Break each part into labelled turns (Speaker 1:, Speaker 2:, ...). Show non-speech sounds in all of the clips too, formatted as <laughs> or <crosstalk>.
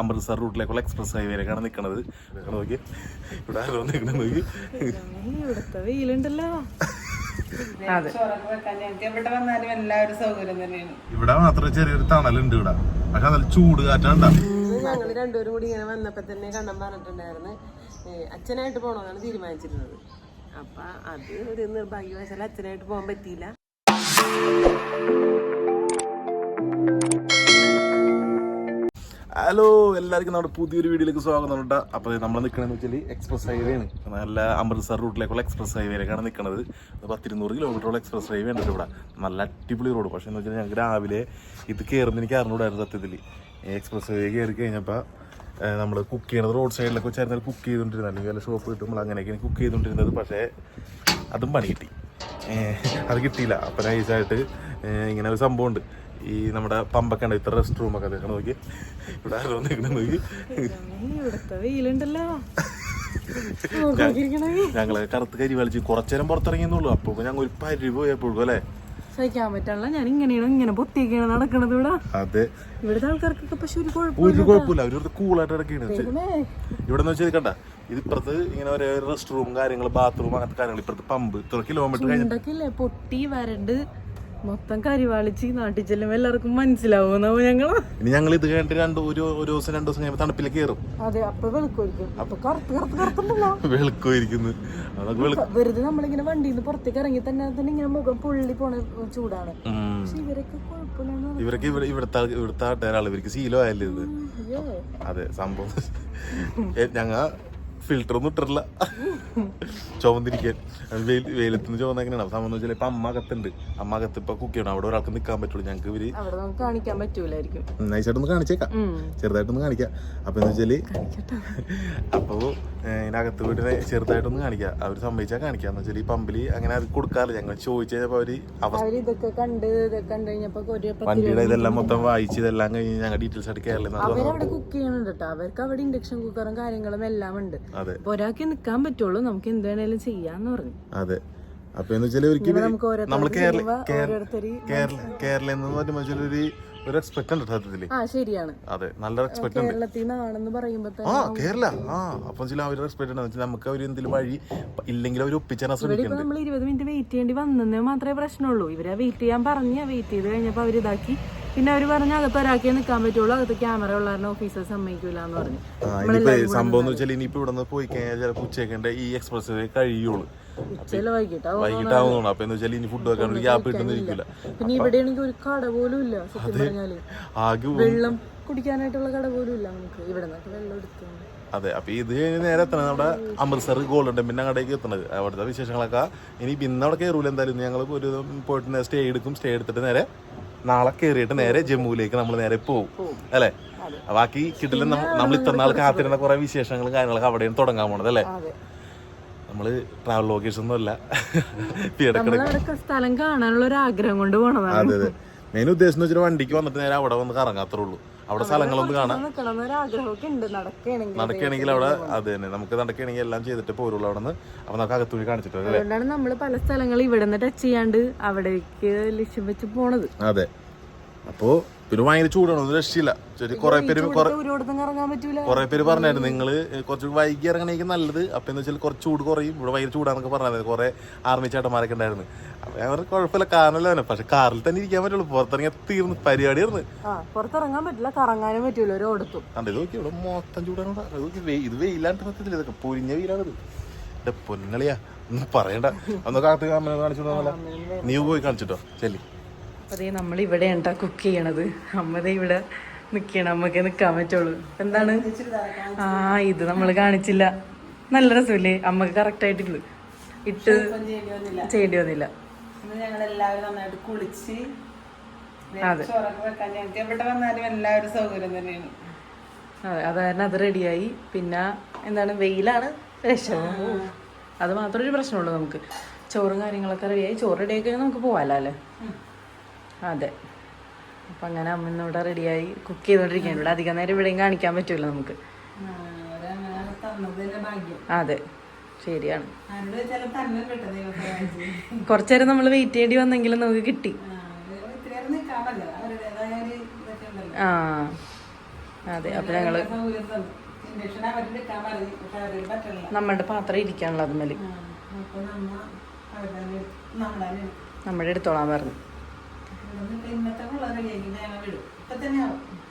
Speaker 1: Amritsar റൂട്ടിലേക്കുള്ള express ഹൈവേയിലേക്കാണ് നിക്കണത്. നോക്കി. ഇവിടെ ആരോ നിൽക്കണ നോക്കി. ഇവിടെ മാത്രം ചെറിയൊരു തണലുണ്ട് ഇവിടെ. പക്ഷെ നല്ല ചൂട് കാറ്റാണ്ടാ.
Speaker 2: ഞങ്ങൾ രണ്ടുപേരും കൂടി ഇങ്ങനെ വന്നപ്പോ തന്നെ കണ്ണം പറഞ്ഞിട്ടുണ്ടായിരുന്നു. അച്ഛനായിട്ട് പോകണമെന്നാണ് തീരുമാനിച്ചിരുന്നത്. അപ്പൊ അത് ഒരു നിർഭാഗ്യവശാൽ അച്ഛനായിട്ട് പോകാൻ പറ്റിയില്ല.
Speaker 1: ഹലോ എല്ലാവർക്കും നമ്മുടെ പുതിയൊരു വീഡിയോയിലേക്ക് സ്വാഗതം ഉണ്ട് അപ്പോൾ നമ്മൾ നിൽക്കണമെന്ന് വെച്ചാൽ എക്സ്പ്രസ് ഹൈവേ ആണ്. നല്ല അമൃത്സർ റൂട്ടിലേക്കുള്ള എക്സ്പ്രസ് ഹൈവേയിലേക്കാണ് നിൽക്കുന്നത് പത്തിരുന്നൂറ് കിലോമീറ്ററുള്ള എക്സ്പ്രസ് ഹൈവേ ഉണ്ട് ഇവിടെ. നല്ല അടിപൊളി റോഡ് പക്ഷേ എന്ന് വെച്ചാൽ ഞങ്ങൾക്ക് രാവിലെ ഇത് കയറുന്ന എനിക്ക് അറിഞ്ഞൂടായിരുന്നു സത്യത്തിൽ എക്സ്പ്രസ് ഹൈവേ കയറി കഴിഞ്ഞപ്പോൾ നമ്മൾ കുക്ക് ചെയ്യണത് റോഡ് സൈഡിലൊക്കെ വെച്ചായിരുന്നാൽ കുക്ക് ചെയ്തുകൊണ്ടിരുന്നത്. അല്ലെങ്കിൽ വല്ല ഷോപ്പ് കിട്ടുമ്പോൾ അങ്ങനെയൊക്കെയാണ് കുക്ക് ചെയ്തുകൊണ്ടിരുന്നത്. പക്ഷേ അതും പണി കിട്ടി. അത് കിട്ടിയില്ല. അപ്പം നൈസായിട്ട് ഇങ്ങനെ ഒരു സംഭവമുണ്ട്. ഈ നമ്മുടെ പമ്പൊക്കെ ഉണ്ട് ഇത്ര റെസ്റ്റ് റൂമൊക്കെ അതൊക്കെ നോക്കി. ഇവിടെ ആരോ നിൽക്കണ നോക്കി. ഞങ്ങൾ കറുത്ത് കരി വലിച്ച് കുറച്ചേരം പുറത്തിറങ്ങിയെന്നുള്ളൂ. അപ്പൊ ഞങ്ങൾ ഒരു പരി പോയപ്പോഴും അല്ലേ?
Speaker 2: സഹിക്കാൻ പറ്റാനുള്ള ഞാൻ ഇങ്ങനെയാണ് ഇങ്ങനെ പൊത്തിയൊക്കെയാണ് നടക്കണത് ഇവിടെ.
Speaker 1: അതെ.
Speaker 2: ഇവിടുത്തെ ആൾക്കാർക്കൊക്കെ പക്ഷെ ഒരു
Speaker 1: ഒരു കുഴപ്പമില്ല. കൂളായിട്ട്. ഇവിടെ വെച്ചാൽ കണ്ട ഇത് ഇപ്പുറത്ത് ഇങ്ങനെ ഒരേ റെസ്റ്റ് റൂം കാര്യങ്ങൾ ബാത്റൂം അങ്ങനത്തെ കാര്യങ്ങൾ ഇപ്പുറത്ത് പമ്പ്. ഇത്ര കിലോമീറ്റർ
Speaker 2: പൊട്ടി വരണ്ട്. മൊത്തം കരിവാളിച്ച് നാട്ടിൽ ചെല്ലുമ്പോ എല്ലാവർക്കും മനസ്സിലാവുന്നു ഞങ്ങൾ.
Speaker 1: ഇനി ഞങ്ങൾ ഇത് കഴിഞ്ഞിട്ട് രണ്ട് ഒരു ഒരു ദിവസം രണ്ടു ദിവസം കഴിയുമ്പോ തണുപ്പിലേക്ക് കയറും
Speaker 2: അതെ അപ്പൊ
Speaker 1: വെളുക്കുമായിരിക്കുന്നു.
Speaker 2: വെറുതെ നമ്മളിങ്ങനെ വണ്ടിയിൽ നിന്ന് പുറത്തേക്ക് ഇറങ്ങി തന്നെ തന്നെ ഇങ്ങനെ മുഖം പൊള്ളി പോണ ചൂടാണ്. പക്ഷെ ഇവരൊക്കെ
Speaker 1: ഇവരൊക്കെ ഇവിടെ ഇവിടുത്തെ ഇവിടുത്തെ ആൾക്കാരാണ്. ഇവർക്ക് ശീലമായല്ലേ ഇത്? അതെ സംഭവം. ഞങ്ങ ഫിൽറ്റർ ഒന്നും ഇട്ടിട്ടില്ല. ചുമന്നിരിക്കാൻ വെയിൽ വെയിലത്തുനിന്ന് ചുമന്ന എങ്ങനെയാണ്? അവസാനം എന്ന് വെച്ചാൽ ഇപ്പൊ അമ്മ അകത്തുണ്ട്. അമ്മ അകത്ത് ഇപ്പൊ കുക്ക് ചെയ്യണം. അവിടെ ഒരാൾക്ക് നിൽക്കാൻ പറ്റുള്ളൂ. ഞങ്ങൾക്ക്
Speaker 2: ഇവർ കാണിക്കാൻ പറ്റൂലായിരിക്കും.
Speaker 1: നൈസായിട്ടൊന്ന് കാണിച്ചേക്കാം. ചെറുതായിട്ടൊന്ന് കാണിക്കാം. അപ്പൊ എന്ന്
Speaker 2: വെച്ചാൽ.
Speaker 1: അപ്പൊ ഇതിനകത്ത് വീട്ടിനെ ചെറുതായിട്ടൊന്ന് കാണിക്കാം. അവർ സമ്മതിച്ചാൽ കാണിക്കാന്ന് വെച്ചാൽ ഈ പമ്പിൽ അങ്ങനെ അത് കൊടുക്കാറില്ല. ഞങ്ങൾ ചോദിച്ചു കഴിഞ്ഞപ്പോ
Speaker 2: അവർ ഇതൊക്കെ കണ്ട് ഇതൊക്കെ കണ്ടു കഴിഞ്ഞപ്പോ
Speaker 1: വണ്ടിയുടെ ഇതെല്ലാം മൊത്തം വായിച്ച് ഇതെല്ലാം കഴിഞ്ഞ് ഞങ്ങൾ ഡീറ്റെയിൽസ് ആയിട്ട് കേരളം
Speaker 2: അവരവിടെ കുക്ക് ചെയ്യണുണ്ട് കേട്ടോ അവർക്ക് അവിടെ ഇൻഡക്ഷൻ കുക്കറും കാര്യങ്ങളും എല്ലാം ഉണ്ട് അപ്പൊ ഒരാൾക്ക് നിക്കാൻ പറ്റുള്ളൂ നമുക്ക് എന്ത് വേണേലും ചെയ്യാന്ന് പറഞ്ഞു.
Speaker 1: അതെ. അപ്പൊ എന്ന് വെച്ചാൽ ഒരിക്കലും നമ്മൾ കേരള കേരള കേരള എന്ന് പറയുമ്പോൾ ഒരു ഒരു എക്സ്പെക്ട് ഉണ്ട്
Speaker 2: സത്യത്തിൽ. ശരിയാണ്.
Speaker 1: അതെ നല്ല എക്സ്പെക്ട് ഉണ്ട്. ആ കേരള. ആ അപ്പൊ ചില അവർ എക്സ്പെക്ട് ഉണ്ട്. നമുക്ക് അവർ എന്തെങ്കിലും വഴി ഇല്ലെങ്കിൽ അവർ
Speaker 2: ഇപ്പൊ
Speaker 1: ശ്രമിക്കുന്നുണ്ട്.
Speaker 2: നമ്മൾ ഇരുപത് മിനിറ്റ് വെയിറ്റ് ചെയ്യേണ്ടി വന്നെന്നേ മാത്രമേ പ്രശ്നമുള്ളൂ. ഇവരെ വെയിറ്റ് ചെയ്യാൻ പറഞ്ഞ വെയിറ്റ് ചെയ്ത് കഴിഞ്ഞപ്പോ അവർ ഇതാക്കി. പിന്നെ അവർ പറഞ്ഞ അകത്ത് ഒരാൾക്കേ നിക്കാൻ പറ്റുള്ളൂ. അകത്ത് ക്യാമറ ഉള്ള ഓഫീസേഴ്സ് സമ്മതിക്കൂല എന്ന് പറഞ്ഞു
Speaker 1: ഇനിയിപ്പോ സംഭവം എന്ന് വെച്ചാൽ ഇനിയിപ്പോ ഇവിടെ നിന്ന് പോയി കഴിഞ്ഞാൽ ചിലപ്പോൾ ഉച്ചയ്ക്കേണ്ട ഈ എക്സ്പ്രസ് വേ കഴിയുള്ളൂ
Speaker 2: ഉച്ചയിൽ വൈകിട്ടാവും
Speaker 1: വൈകിട്ടാവുന്നു അപ്പൊ എന്ന് വെച്ചാൽ ഇനി ഫുഡ് വെക്കാൻ ഒരു ഗ്യാപ്പ് കിട്ടുന്നിരിക്കില്ല
Speaker 2: പിന്നെ ഇവിടെ ആണെങ്കിൽ ഒരു കട പോലും ഇല്ല സത്യം പറഞ്ഞാൽ.
Speaker 1: ആകെ
Speaker 2: വെള്ളം കുടിക്കാനായിട്ടുള്ള കട പോലും ഇല്ല നമുക്ക്. ഇവിടെ നിന്നൊക്കെ വെള്ളം എടുത്തു
Speaker 1: അതെ അപ്പൊ ഇത് നേരെ നമ്മുടെ അമൃത്സർ ഗോൾഡൻ ടെമ്പിളിന്റെ അങ്ങോട്ടേക്ക് എത്തണത്. അവിടുത്തെ വിശേഷങ്ങളൊക്കെ. ഇനി പിന്നെ അവിടെ കയറൂല എന്തായാലും. ഞങ്ങൾ ഒരു പോയിട്ട് സ്റ്റേ എടുക്കും. സ്റ്റേ എടുത്തിട്ട് നേരെ നാളെ കയറിയിട്ട് നേരെ ജമ്മുവിലേക്ക് നമ്മൾ നേരെ പോകും. അല്ലേ? ബാക്കി കിട്ടില്ല നമ്മൾ ഇത്ര നാൾ കാത്തിരുന്ന കുറെ വിശേഷങ്ങളും കാര്യങ്ങളൊക്കെ അവിടെയും തുടങ്ങാൻ പോണത് അല്ലേ? നമ്മൾ ട്രാവൽ ലോക്കേഷൻ ഒന്നും അല്ല
Speaker 2: സ്ഥലം കാണാനുള്ള ഒരു ആഗ്രഹം കൊണ്ട് പോണതാണ്.
Speaker 1: അതെ അതെ. മെയിൻ ഉദ്ദേശം എന്ന് വെച്ചാൽ വണ്ടിക്ക് വന്നിട്ട് നേരെ അവിടെ വന്ന് കറങ്ങാത്രേ ഉള്ളൂ. അവിടെ സ്ഥലങ്ങളൊന്നും കാണാം.
Speaker 2: നടക്കുകയാണെങ്കിൽ
Speaker 1: അവിടെ അത് തന്നെ. നമുക്ക് നടക്കുകയാണെങ്കിൽ എല്ലാം ചെയ്തിട്ട് പോരുള്ളൂ അവിടെ നിന്ന്. അപ്പൊ നമുക്ക് അകത്തൂടി കാണിച്ചിട്ട് നമ്മൾ അല്ലേ?
Speaker 2: അതുകൊണ്ടാണ് നമ്മൾ പല സ്ഥലങ്ങളും ഇവിടെ നിന്ന് ടച്ച് ചെയ്യാണ്ട് അവിടേക്ക് ലക്ഷ്യം വെച്ച് പോണത്.
Speaker 1: അതെ. അപ്പോ പിന്നെ ഭയങ്കര ചൂടാണ് ഒന്നും രക്ഷയില്ല. ശരി കുറെ പേര് കുറെ പേര് പറഞ്ഞായിരുന്നു നിങ്ങൾ കുറച്ച് വൈകി ഇറങ്ങണേക്ക് നല്ലത്. അപ്പൊ എന്ന് വെച്ചാൽ കുറച്ച് ചൂട് കുറയും. ഇവിടെ ഭയങ്കര ചൂടാന്നൊക്കെ പറഞ്ഞായിരുന്നു കുറെ ആർമി ചേട്ടന്മാരൊക്കെ ഉണ്ടായിരുന്നു. അപ്പൊ കുഴപ്പമില്ല കാരണമല്ല തന്നെ പക്ഷെ കാറിൽ തന്നെ ഇരിക്കാൻ പറ്റുള്ളൂ പുറത്തിറങ്ങിയാൽ തീർന്ന് പരിപാടിയായിരുന്നു.
Speaker 2: പുറത്തിറങ്ങാൻ പറ്റില്ല കറങ്ങാനും പറ്റില്ല ഒരിടത്തും
Speaker 1: കണ്ടത് നോക്കി ഇവിടെ മൊത്തം ചൂടാണ് ഇത് വെയിലാണ്ട് സത്യത്തില്ല ഇതൊക്കെ. പൊരിഞ്ഞ വെയിലാണത് എന്റെ പൊന്നളിയാ ഒന്നും പറയണ്ട. അന്നൊക്കെ കാണിച്ചു നീ പോയി കാണിച്ചിട്ടോ ചെല്ലി.
Speaker 2: അതേ നമ്മൾ ഇവിടെ ഉണ്ടാ കുക്ക് ചെയ്യണത്? അമ്മതേ ഇവിടെ നിക്കണം അമ്മയ്ക്ക് നിക്കാൻ പറ്റുള്ളൂ. എന്താണ്? ആ ഇത് നമ്മൾ കാണിച്ചില്ല. നല്ല രസമില്ലേ? അമ്മയ്ക്ക് കറക്റ്റ് ആയിട്ടില്ല? ഇട്ട് ചെയ്യേണ്ടി വന്നില്ല.
Speaker 3: നന്നായിട്ട് കുളിച്ച്
Speaker 2: അതെ.
Speaker 3: എവിടെ വന്നാലും എല്ലാവരും സൗകര്യം തന്നെയാണ്.
Speaker 2: അതെ അത് കാരണം അത് റെഡിയായി പിന്നെ എന്താണ്? വെയിലാണ് രക്ഷവും അത് മാത്രമേ ഒരു പ്രശ്നമുള്ളൂ നമുക്ക്. ചോറും കാര്യങ്ങളൊക്കെ റെഡിയായി ചോറ് റെഡിയായി കഴിഞ്ഞാൽ നമുക്ക് പോകാമല്ലോ അല്ലേ? അതെ. അപ്പം അങ്ങനെ അമ്മ ഇന്ന് ഇവിടെ റെഡിയായി കുക്ക് ചെയ്തുകൊണ്ടിരിക്കുകയാണ് ഇവിടെ അധികം നേരം ഇവിടെയും കാണിക്കാൻ പറ്റൂല നമുക്ക്. അതെ. ശരിയാണ്. കൊറച്ചേരം നമ്മൾ വെയിറ്റ് ചെയ്യേണ്ടി വന്നെങ്കിലും നമുക്ക് കിട്ടി. ആ അതെ. അപ്പൊ
Speaker 3: ഞങ്ങൾ
Speaker 2: നമ്മളുടെ പാത്രം ഇരിക്കാനുള്ള
Speaker 3: അതുമേൽ
Speaker 2: നമ്മുടെ എടുത്തോളാൻ പറഞ്ഞു.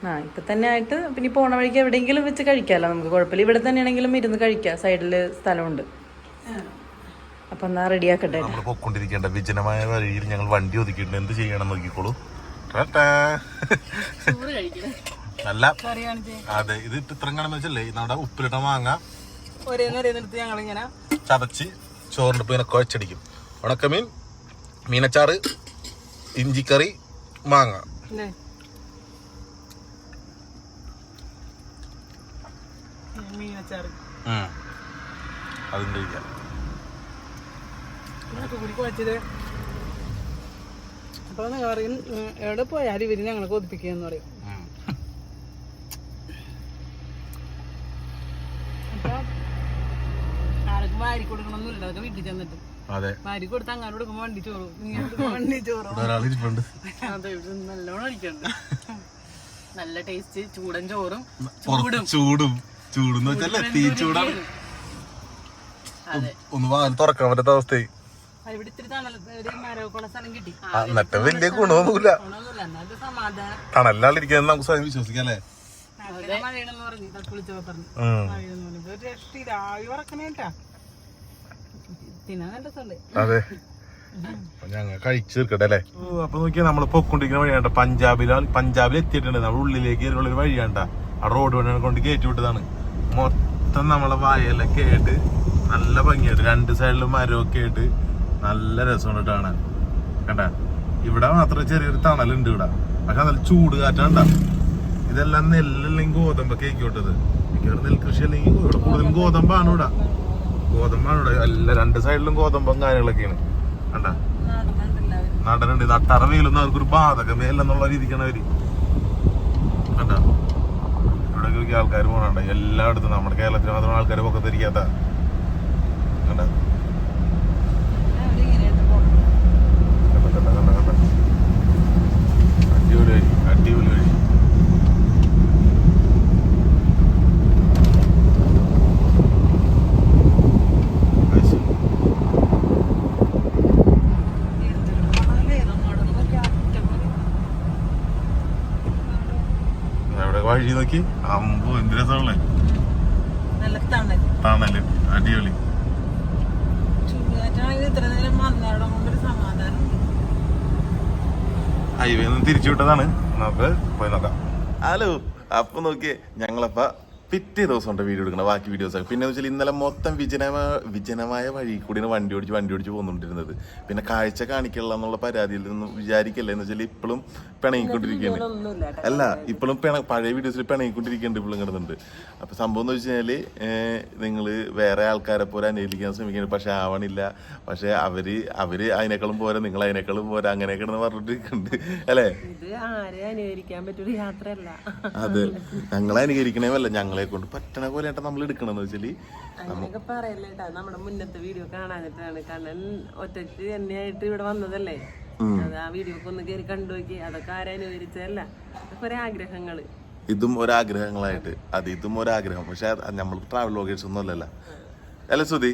Speaker 2: ആ ഇപ്പൊ തന്നെ ആയിട്ട് പിന്നെ പോണ വഴിക്ക് എവിടെയെങ്കിലും വെച്ച് കഴിക്കാമല്ലോ നമുക്ക് കുഴപ്പമില്ല. ഇവിടെ തന്നെയാണെങ്കിലും ഇരുന്ന് കഴിക്കാം. സൈഡിൽ സ്ഥലമുണ്ട്. അപ്പൊ എന്നാ റെഡിയാക്കട്ടെ.
Speaker 1: നമ്മൾ പൊക്കൊണ്ടിരിക്കേണ്ട വിജനമായ വഴിയിൽ ഞങ്ങൾ വണ്ടി ഒതുക്കിയിട്ടുണ്ട്. എന്ത് ചെയ്യണം നോക്കിക്കോളൂ. നല്ല അതെ ഇത് ഇത്രയും കാണുന്ന വെച്ചല്ലേ? നമ്മുടെ ഉപ്പിലിട്ട മാങ്ങ. ചതച്ച് ചോറിന്റെ ഇങ്ങനെ കുഴച്ചടിക്കും. ഉണക്കമീൻ മീനച്ചാറ് ഇഞ്ചിക്കറി മാങ്ങ. അതും കഴിക്കാം
Speaker 3: അപ്പൊ പറയും എവിടെ പോയാലും ഇവർ ഞങ്ങളെ കൊതിപ്പിക്കുക എന്ന് പറയും. അപ്പൊ ആർക്കും വാരി കൊടുക്കണമെന്നില്ല അതൊക്കെ വീട്ടിൽ ചെന്നിട്ട്.
Speaker 1: അതെ.
Speaker 3: വാരി കൊടുത്ത് അങ്ങനെ കൊടുക്കുമ്പോ വണ്ടി ചോറും. വണ്ടി ചോറും.
Speaker 2: അതെ ഇത് നല്ലോണം അടിക്കണ്ട് നല്ല ടേസ്റ്റ് ചൂടൻ ചോറും.
Speaker 1: ചൂടും. തീ ചൂടാണ് ഒന്ന് വാങ്ങി തുറക്കാൻ പറ്റാത്ത അവസ്ഥയായി എന്നിട്ട് വലിയ ഗുണമൊന്നുമില്ല. തണലാളിരിക്കുന്നത് നമുക്ക് സ്വയം വിശ്വസിക്കാം അല്ലേ?
Speaker 3: മഴയാണെന്ന് പറഞ്ഞു വിളിച്ചപ്പോ പറഞ്ഞു. മഴയെന്ന് പറഞ്ഞു. ഒരു പറക്കണേട്ടാ
Speaker 1: അതെ. ഞങ്ങൾ കഴിച്ചു തീർക്കട്ടെ അല്ലേ? അപ്പൊ നോക്കിയാൽ നമ്മൾ പൊക്കൊണ്ടിരിക്കുന്ന വഴിയാണ്ട. പഞ്ചാബിൽ പഞ്ചാബിൽ എത്തിയിട്ടുണ്ട് നമ്മൾ ഉള്ളിലേക്ക് കയറിയുള്ള ഒരു വഴിയാണ്ട. ആ റോഡ് വഴി കൊണ്ട് കയറ്റി വിട്ടതാണ്. മൊത്തം നമ്മളെ വായലൊക്കെ കേട്ട് നല്ല ഭംഗിയായിട്ട് രണ്ട് സൈഡിലും മരമൊക്കെ ആയിട്ട് നല്ല രസമാണ് കാണാൻ. കണ്ട? ഇവിടെ മാത്രം ചെറിയൊരു തണലുണ്ട് ഇവിടെ. പക്ഷെ നല്ല ചൂട് കാറ്റാണ്ട ഇതെല്ലാം നെല്ലല്ലെങ്കിൽ ഗോതമ്പൊക്കെ ആയിക്കോട്ടത് മിക്കവാറും നെൽകൃഷി അല്ലെങ്കിൽ ഇവിടെ കൂടുതലും ഗോതമ്പാണ് ഇവിടെ. ഗോതമ്പാണ് ഇവിടെ എല്ലാ രണ്ട് സൈഡിലും ഗോതമ്പും കാര്യങ്ങളൊക്കെയാണ്. കണ്ട? നടനുണ്ട്. ഇത് അട്ടറ വെയിലൊന്നും അവർക്കൊരു ബാധകമേലെന്നുള്ള രീതിക്കാണ് അവർ. കണ്ട? ഇവിടെ ആൾക്കാർ പോകണുണ്ട് എല്ലായിടത്തും നമ്മുടെ കേരളത്തിൽ മാത്രം ആൾക്കാർ പൊക്കത്തിരിക്കാത്ത. കണ്ട
Speaker 3: അവരിങ്ങനെയായിട്ട് പോകണം
Speaker 1: കണ്ട കണ്ട കണ്ട കണ്ട അടിപൊളി വഴി അടിപൊളി വഴി അത് ശരി. അവിടെ വഴി നോക്കി. അമ്പോ എന്ത് രസമുള്ളേ
Speaker 3: തണൽ.
Speaker 1: അടിപൊളി.
Speaker 3: ഹൈവേന്ന്
Speaker 1: ഹൈവേ നിന്ന് തിരിച്ചു വിട്ടതാണ്. നമുക്ക് പോയി നോക്കാം. ഹലോ അപ്പൊ നോക്കിയേ ഞങ്ങളപ്പ പിറ്റേ ദിവസം ഉണ്ട് വീഡിയോ എടുക്കണം ബാക്കി വീഡിയോസ് ഒക്കെ. പിന്നെ വെച്ചാൽ ഇന്നലെ മൊത്തം വിജനമായ വിജനമായ വഴി കൂടിയാണ് വണ്ടി ഓടിച്ച് വണ്ടി ഓടിച്ച് പോന്നുകൊണ്ടിരുന്നത്. പിന്നെ കാഴ്ച കാണിക്കല്ല എന്നുള്ള പരാതിയിൽ നിന്ന് വിചാരിക്കല്ല? എന്ന് വെച്ചാൽ ഇപ്പോഴും പിണങ്ങിക്കൊണ്ടിരിക്കുകയാണ് അല്ല ഇപ്പോഴും പിണ പഴയ വീഡിയോസിൽ പിണങ്ങിക്കൊണ്ടിരിക്കുന്നുണ്ട് ഇപ്പോഴും കിടന്നുണ്ട്. അപ്പൊ സംഭവം എന്ന് വെച്ച് കഴിഞ്ഞാൽ നിങ്ങൾ വേറെ ആൾക്കാരെ പോലെ അനുകരിക്കാൻ ശ്രമിക്കുന്നു പക്ഷേ ആവണില്ല. പക്ഷേ അവർ അവർ അതിനേക്കാളും പോരാ നിങ്ങൾ അതിനേക്കാളും പോരാ അങ്ങനെയൊക്കെ കിടന്ന് പറഞ്ഞിട്ടിരിക്കുന്നുണ്ട് അല്ലേ? അതെ. ഞങ്ങളെ അനുകരിക്കണേമല്ല ഞങ്ങളെ കൊണ്ട് പറ്റണ പോലെ നമ്മൾ എടുക്കണമെന്ന് വെച്ചാൽ
Speaker 3: അങ്ങനെയൊക്കെ പറയല്ലേട്ടാ നമ്മുടെ മുന്നത്തെ വീഡിയോ കാണാനിട്ടാണ്. കണ്ണൻ ഒറ്റയ്ക്ക് തന്നെയായിട്ട് ഇവിടെ വന്നതല്ലേ. അത് ആ വീഡിയോ ഒക്കെ ഒന്ന് കയറി കണ്ടു നോക്കി. അതൊക്കെ ആരെ അനുകരിച്ചതല്ല. അതൊക്കെ ആഗ്രഹങ്ങൾ
Speaker 1: ഇതും ഒരാഗ്രഹങ്ങളായിട്ട്. അത് ഇതും ഒരാഗ്രഹം. പക്ഷെ നമ്മൾ ട്രാവൽ ലോഗേഴ്സ് ഒന്നും അല്ലല്ലോ. അല്ല സുധി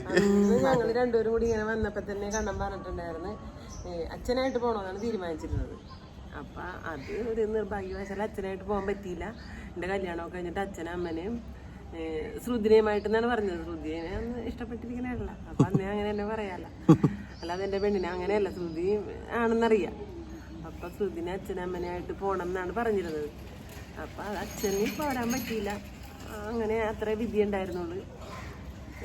Speaker 3: ഞങ്ങൾ രണ്ടുപേരും കൂടി ഇങ്ങനെ വന്നപ്പോ തന്നെ കണ്ണൻ പറഞ്ഞിട്ടുണ്ടായിരുന്നു. അച്ഛനായിട്ട് പോകണമെന്നാണ് തീരുമാനിച്ചിരുന്നത്. അപ്പൊ അത് ഒരു നിർഭാഗ്യവശാൽ അച്ഛനായിട്ട് പോകാൻ പറ്റിയില്ല. എന്റെ കല്യാണമൊക്കെ കഴിഞ്ഞിട്ട് അച്ഛനും അമ്മനെയും ശ്രുതിനെയുമായിട്ടെന്നാണ് പറഞ്ഞത്. ശ്രുതിനെ ഒന്ന് ഇഷ്ടപ്പെട്ടിരിക്കണല്ല അപ്പൊ അന്നേ അങ്ങനെ തന്നെ പറയാല്ല അല്ലാതെ എന്റെ പെണ്ണിനെ അങ്ങനെയല്ല. ശ്രുതി ആണെന്നറിയാം. അപ്പൊ ശ്രുതിനെ അച്ഛനും അമ്മനെയായിട്ട് പോകണം എന്നാണ് പറഞ്ഞിരുന്നത്. അപ്പൊ അത് അച്ഛന് പോരാൻ പറ്റിയില്ല. അങ്ങനെ അത്ര വിധി ഉണ്ടായിരുന്നുള്ളൂ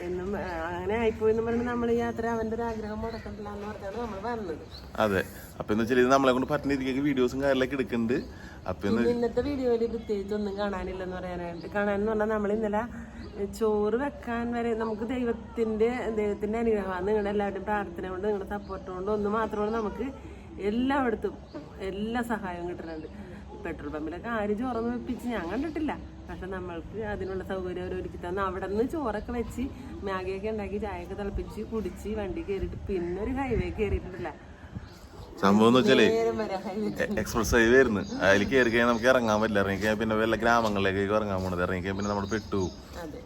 Speaker 3: എന്നും അങ്ങനെ ആയിപ്പോയെന്ന് പറഞ്ഞ് നമ്മൾ യാത്ര അവന്റെ ഒരു ആഗ്രഹം മുടക്കണ്ടില്ല എന്ന് പറഞ്ഞാണ് നമ്മൾ വന്നത്
Speaker 1: അതെ. അപ്പൊ എന്ന് വെച്ചാൽ ഇത് നമ്മളെ കൊണ്ട് പറ്റുന്ന വീഡിയോസും കാര്യങ്ങളൊക്കെ എടുക്കുന്നുണ്ട്. അപ്പൊ
Speaker 3: ഇന്നത്തെ വീഡിയോയിൽ പ്രത്യേകിച്ച് ഒന്നും കാണാനില്ലെന്ന് പറയാനായിട്ട് കാണാനെന്ന് പറഞ്ഞാൽ നമ്മൾ ഇന്നലെ ചോറ് വെക്കാൻ വരെ നമുക്ക് ദൈവത്തിന്റെ ദൈവത്തിന്റെ അനുഗ്രഹമാണ്. നിങ്ങളുടെ എല്ലാവരുടെയും പ്രാർത്ഥന കൊണ്ട് നിങ്ങളുടെ സപ്പോർട്ട് കൊണ്ട് ഒന്ന് മാത്രമാണ് നമുക്ക് എല്ലായിടത്തും എല്ലാ സഹായവും കിട്ടുന്നുണ്ട്. പെട്രോൾ പമ്പിലൊക്കെ ആരും ചോറൊന്നും വെപ്പിച്ച് ഞാൻ കണ്ടിട്ടില്ല. പക്ഷെ നമ്മൾക്ക് അതിനുള്ള സൗകര്യം അവർ ഒരുക്കി തന്നു. അവിടെ നിന്ന് ചോറൊക്കെ വെച്ച് മാഗിയൊക്കെ ഉണ്ടാക്കി ചായയൊക്കെ തിളപ്പിച്ച് കുടിച്ച് വണ്ടി കയറിയിട്ട് പിന്നെ ഒരു ഹൈവേ കയറിയിട്ടില്ല
Speaker 1: സംഭവം എന്ന് വെച്ചാലേ. എക്സ്പ്രസ് ഹൈവേ ആയിരുന്നു അതിൽ കയറി കഴിഞ്ഞാൽ നമുക്ക് ഇറങ്ങാൻ പറ്റില്ല. ഇറങ്ങി കഴിഞ്ഞാൽ പിന്നെ വല്ല ഗ്രാമങ്ങളിലേക്ക് ഇറങ്ങാൻ പോണത്. ഇറങ്ങി കഴിഞ്ഞാൽ പിന്നെ നമ്മൾ പെട്ടു.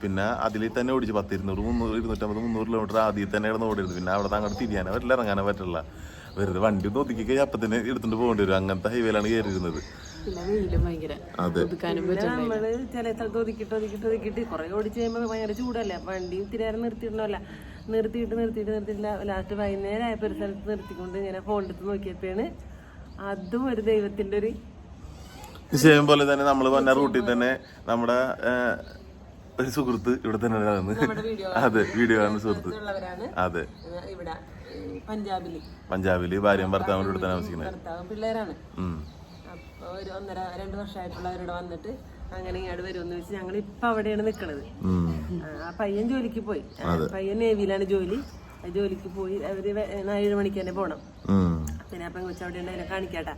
Speaker 1: പിന്നെ അതിൽ തന്നെ ഓടിച്ച് പത്ത് ഇരുന്നൂറ് മുന്നൂറ് ഇരുന്നൂറ്റമ്പത് മുന്നൂറ് കിലോമീറ്റർ ആദ്യം തന്നെ കിടന്ന് ഓടിയത് പിന്നെ അവിടെ അങ്ങോട്ട് തിരിയാനോ പറ്റില്ല ഇറങ്ങാനോ പറ്റില്ല. വെറുതെ വണ്ടി ഒന്ന് ഒതുക്കി കഴിഞ്ഞാൽ അപ്പം തന്നെ എടുത്തുകൊണ്ട് പോകേണ്ടി വരും. അങ്ങനത്തെ ഹൈവേയിലാണ് കയറിയിരുന്നത്. അതെ.
Speaker 3: നമ്മൾ ചില സ്ഥലത്ത് ഒതുക്കിട്ട് ഒതുക്കിട്ട് ഒതുക്കിട്ട് കുറെ ഓടിച്ചു കഴിയുമ്പോൾ ഭയങ്കര ചൂടല്ലേ? വണ്ടി ഇത്തിരി നേരം നിർത്തിയിടണമല്ല നിർത്തിയിട്ട് നിർത്തിയിട്ട് നിർത്തിയിട്ടില്ല. ലാസ്റ്റ് വൈകുന്നേരം ആയപ്പോൾ ഒരു സ്ഥലത്ത് നിർത്തിക്കൊണ്ട് ഇങ്ങനെ ഫോണെടുത്ത് നോക്കിയപ്പോഴാണ് അതും ഒരു ദൈവത്തിന്റെ ഒരു
Speaker 1: വിഷയം പോലെ തന്നെ നമ്മൾ വന്ന റൂട്ടിൽ തന്നെ നമ്മുടെ ഒരു സുഹൃത്ത് ഇവിടെ തന്നെ
Speaker 3: വീഡിയോ
Speaker 1: അതെ വീഡിയോ ആണ് സുഹൃത്ത്.
Speaker 3: ഉള്ളവരാണ്
Speaker 1: അതെ.
Speaker 3: പഞ്ചാബിൽ.
Speaker 1: പഞ്ചാബിൽ ഭാര്യയും ഭർത്താവും ഇവിടെ തന്നെ താമസിക്കുന്നത്.
Speaker 3: പിള്ളേരാണ്. ഒരു ഒന്നര രണ്ട് വർഷമായിട്ടുള്ളവരോട് വന്നിട്ട് അങ്ങനെ ഇങ്ങോട്ട് വരുമെന്ന് വെച്ച് ഞങ്ങൾ ഇപ്പൊ അവിടെയാണ്
Speaker 1: നിൽക്കുന്നത്
Speaker 3: ആ പയ്യൻ ജോലിക്ക് പോയി. പയ്യൻ നേവിയിലാണ് ജോലി. ജോലിക്ക് പോയി. അവർ ഏഴ് മണിക്ക് തന്നെ പോണം. പിന്നെ അപ്പം ഉണ്ട് അതിനെ കാണിക്കാട്ടാ.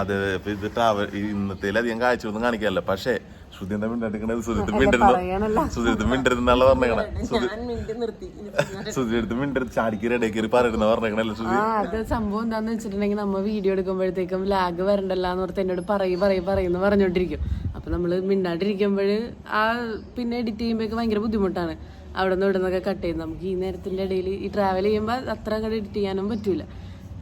Speaker 1: അതെ ഇതിട്ട് ഇന്നത്തേൽ അധികം കാഴ്ചയൊന്നും കാണിക്കാനല്ല. പക്ഷേ ശ്രുതി എന്താ മിണ്ടടിക്കണത് സുജിത്ത് മിണ്ടരുത് സുജിത്ത് മിണ്ടരുത് എന്നുള്ള പറഞ്ഞേക്കണേ. എടുത്ത് മിണ്ടരുത് ചാടിക്കറി ഇടയിൽ കയറി പറയണെന്ന് പറഞ്ഞേക്കണല്ലേ
Speaker 2: അത് സംഭവം എന്താന്ന് വെച്ചിട്ടുണ്ടെങ്കിൽ നമ്മ വീഡിയോ എടുക്കുമ്പോഴത്തേക്കും ലാഗ് വരണ്ടല്ലോ എന്ന് ഓർത്ത് എന്നോട് പറയും പറയും പറയുന്നു പറഞ്ഞോണ്ടിരിക്കും. അപ്പൊ നമ്മൾ മിണ്ടാണ്ടിരിക്കുമ്പോൾ ആ പിന്നെ എഡിറ്റ് ചെയ്യുമ്പോഴേക്ക് ഭയങ്കര ബുദ്ധിമുട്ടാണ്. അവിടെ നിന്ന് ഇവിടെ നിന്നൊക്കെ കട്ട് ചെയ്യും നമുക്ക് ഈ നേരത്തിന്റെ ഇടയിൽ ഈ ട്രാവൽ ചെയ്യുമ്പോൾ അത്ര അങ്ങോട്ട് എഡിറ്റ് ചെയ്യാനും പറ്റൂല.